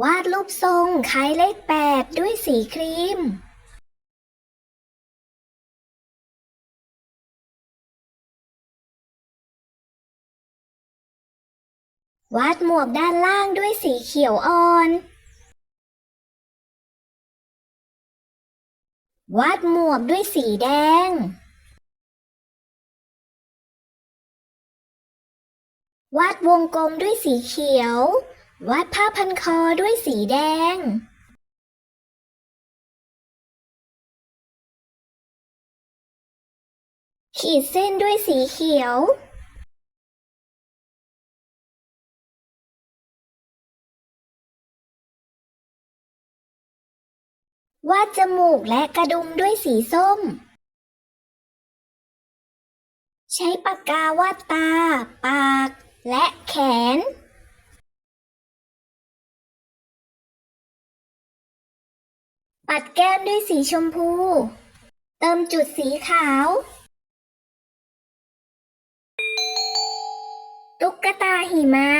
วาดรูปทรงคล้ายเลขแปดด้วยสีครีม วาดหมวกด้านล่างด้วยสีเขียวอ่อน วาดหมวกด้วยสีแดง วาดวงกลมด้วยสีเขียว วาดผ้าพันคอด้วยสีแดง ขีดเส้นด้วยสีเขียว วาดจมูกและกระดุมด้วยสีส้ม ใช้ปากกาวาดตา ปาก และแขน ปัดแก้มด้วยสีชมพู เติมจุดสีขาว ตุ๊กตาหิมะ